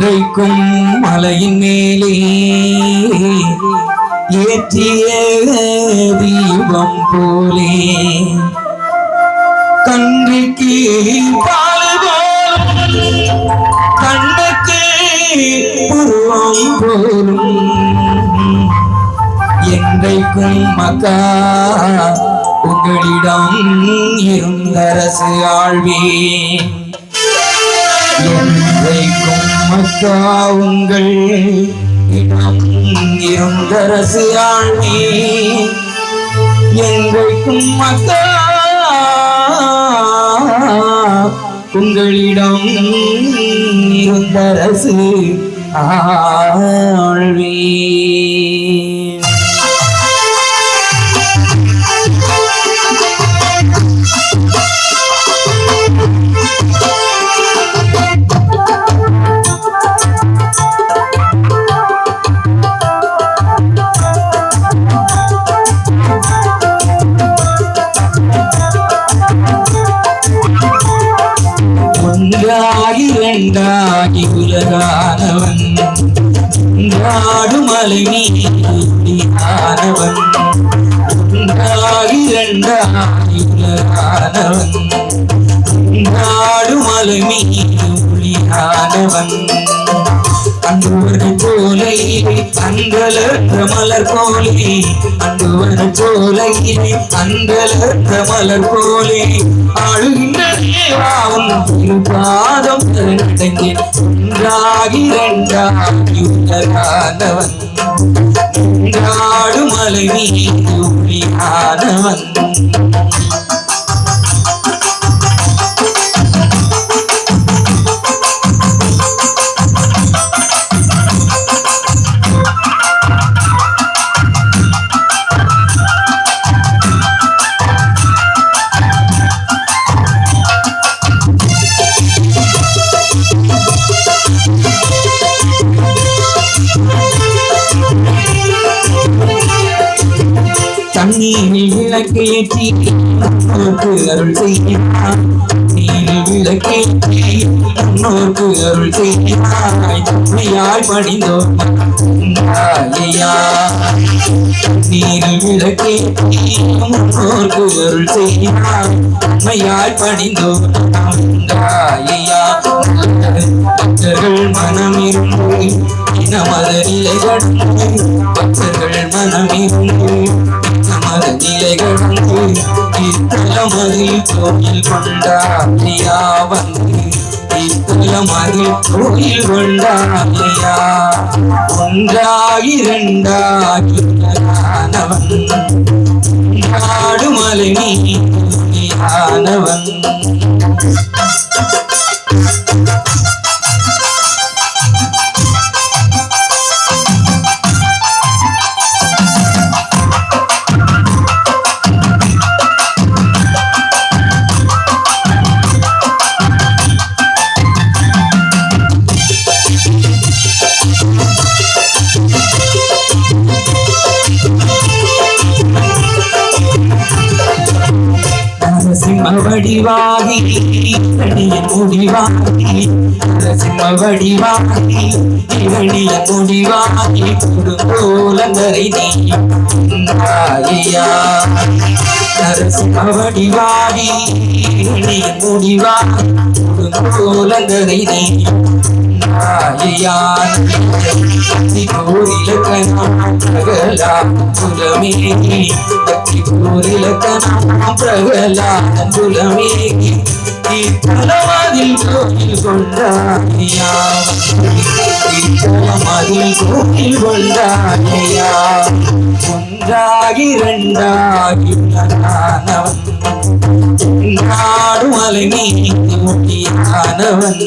என்றைக்கும் மலையின் மேலே ஏற்றிய தீபம் போலே. கன்றிக்கு பால் போலும் கண்ணுக்கு புருவம் போலும். என்றைக்கும் மக்கா உங்களிடம் இருந்தரசு ஆழ்வேன். என்றைக்கும் மக்கா இடம் இருந்தரசு ஆழ்வேன் என்றைக்கும் மக்கா உங்களிடம் இருந்தரசு ஆழ்வேன் இரண்டாகி உலகானவன். ஒன்றாடுமலை நீதியானவன் இரண்டாகி உலகானவன். ஒன்றாடுமலை மீது ஒளியானவன் அன்புவன போலை அன்பலற்ற மலர் போலே. அன்புவன போலையிலே அன்பலற்ற மலர் போலே. ஆளுகின்ற தேவாவும் ஒன்றாகி இரண்டாகி உலகானவன் மலை மீது ஒளியானவன் தண்ணீரில் விளக்கேற்றி முன்னோர்க்கு அருள் செய்கிறான் நீரில் விளக்கேற்றி முன்னோர்க்கு அருள் செய்கிறாய். உண்மையாய் நீரில் அருள் செய்கிறாய். உண்மையாய் மனமிருந்து நிலை கடந்து இத்தலமதில் கோயில் கொண்டாடியா வந்து இத்தலமதில் கோயில் கொண்டாடியா ஒன்றாகி இரண்டாகி உலகானவன் காடுமலை நீயானவன். நரசிம்ம வடிவாகி இவனிய முடிவாகி நரசிம்ம வடிவாகி இவனிய முடிவாகி கொடுங்கோலங்கரை நீ நரசிம்ம வடிவாகி இவனிய முடிவாகி கொடுங்கோலங்கரை நீ பிரகலாதில் கோயில் கொண்டாடியா மதில் கோயில் கொண்டாடியா ஒன்றாகி இரண்டாகி உலகானவன் நாடு மலை நீதி முட்டியானவன்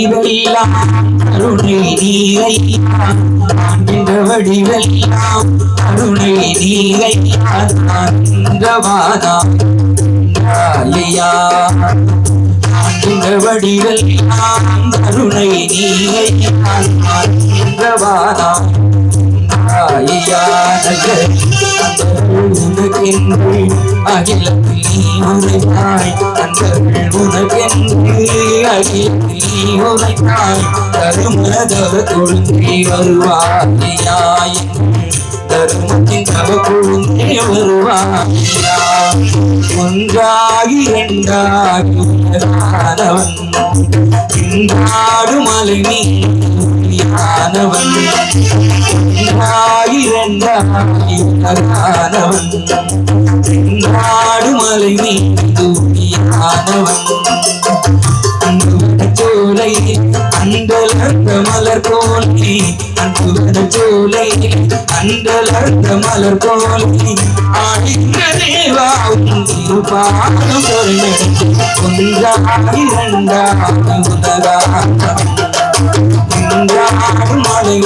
வடிவெல்லாம் அருணை நீரையா காண்கின்ற வடிவெல்லாம் அருணை நீரையா காண்கின்றவானா ஐயா காண்கின்ற வடிவெல்லாம் கருணை நீரையா காண்கின்றவானா ஐயா உனக்கென்று அகிலத்தில் நீ உரைத்தாய் அன்பர்கள் உனக்கென்று அகிலத்தில் நீ உரைத்தாய் தருமதவ கொழுந்தே வருவாயாய் தருமத்தின் தவ கொழுந்தே வருவாயா ஒன்றாகி இரண்டாகி உலகானவன் இன்றாடு மலை நீ ஆனவன் இரண்டாகி நாடு மலை நீயானவன் சோலை அண்டலர்ந்த மலர் கோலி அன்புவன சோலை அண்டலர்ந்த மலர் கோலி ஆடிந்த தேவா உன் திருப்பாதம் ஒன்றாகி இரண்டாகி மலை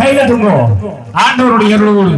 நீயானவன் கையில ஆண்டவருடைய அருளோடு